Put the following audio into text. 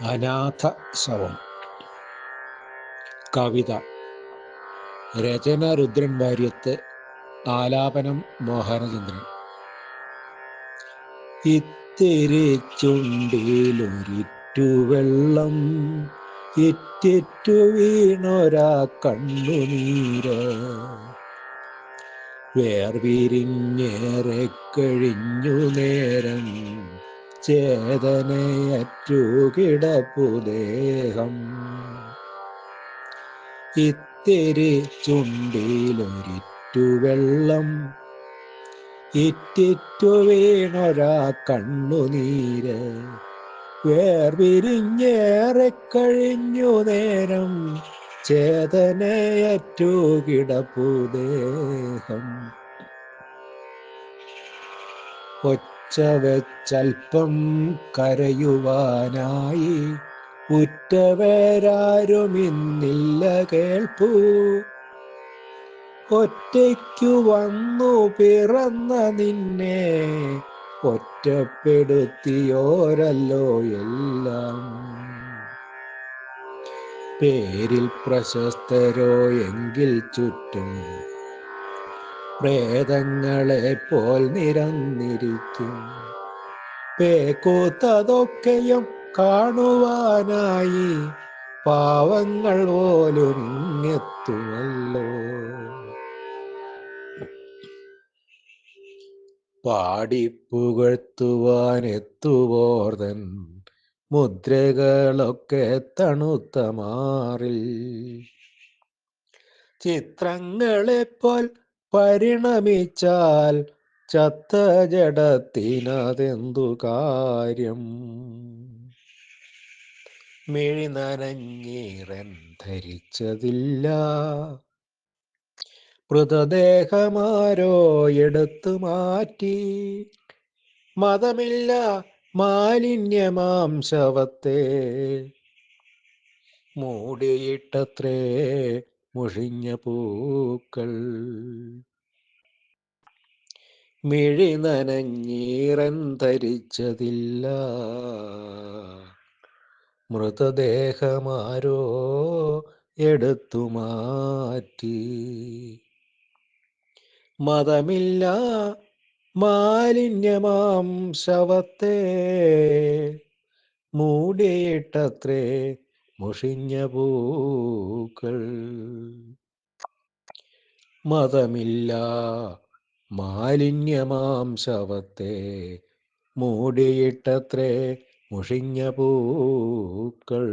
അനാഥ ശവം കവിത. രചന രുദ്രൻ വാര്യത്ത് ആലാപനം മോഹനചന്ദ്രൻ. ഇത്തിരി ചുണ്ടിലൊരിറ്റു വെള്ളം ഇറ്റിറ്റു വീണൊരാ വേർവിരിഞ്ഞേറെ കഴിഞ്ഞു നേരം ചേതനയറ്റു കിടപ്പുദേഹം ഇത്തിരി ചുണ്ടിലൊരിറ്റു വെള്ളം ഇറ്റിറ്റു വീണൊരാ കണ്ണുനീര് വേർവിരിഞ്ഞേറെ കഴിഞ്ഞു നേരം ചേതനയറ്റു കിടപ്പുദേഹം വെച്ചൽപ്പം കരയുവാനായി. ഉറ്റവരാരുമിന്നില്ല കേൾപ്പൂ. ഒറ്റയ്ക്കു വന്നു പിറന്ന നിന്നെ ഒറ്റപ്പെടുത്തിയോരല്ലോ എല്ലാം. പേരിൽ പ്രശസ്തരോ എങ്കിൽ ചുറ്റും പ്രേതങ്ങളെ പോൽ നിരന്നിരിക്കും. പേക്കൂത്തതൊക്കെയും കാണുവാനായി പാവങ്ങൾ പോലും ഇങ്ങെത്തുമല്ലോ. പാടിപ്പുകഴ്ത്തുവാനെത്തുവോർതൻ മുദ്രകളൊക്കെ തണുത്ത മാറിൽ. ചിത്രങ്ങളെപ്പോൽ പരിണമിച്ചാൽ ചത്ത ജഡത്തിനതെന്തു കാര്യം? മിഴി നനഞ്ഞീറൻ ധരിച്ചതില്ല. മൃതദേഹമാരോ എടുത്തു മാറ്റി. മതമില്ല മാലിന്യമാം ശവത്തെ മൂടിയിട്ടത്രേ മുഷിഞ്ഞ പൂക്കൾ. മിഴി നനഞ്ഞീറൻ ധരിച്ചതില്ല. മൃതദേഹമാരോ എടുത്തു മാറ്റി. മതമില്ല മാലിന്യമാം ശവത്തെ മൂടിയിട്ടത്രേ മുഷിഞ്ഞ പൂക്കൾ. മതമില്ല മാലിന്യമാം ശവത്തെ. മൂടിയിട്ടത്രേ മുഷിഞ്ഞ പൂക്കൾ.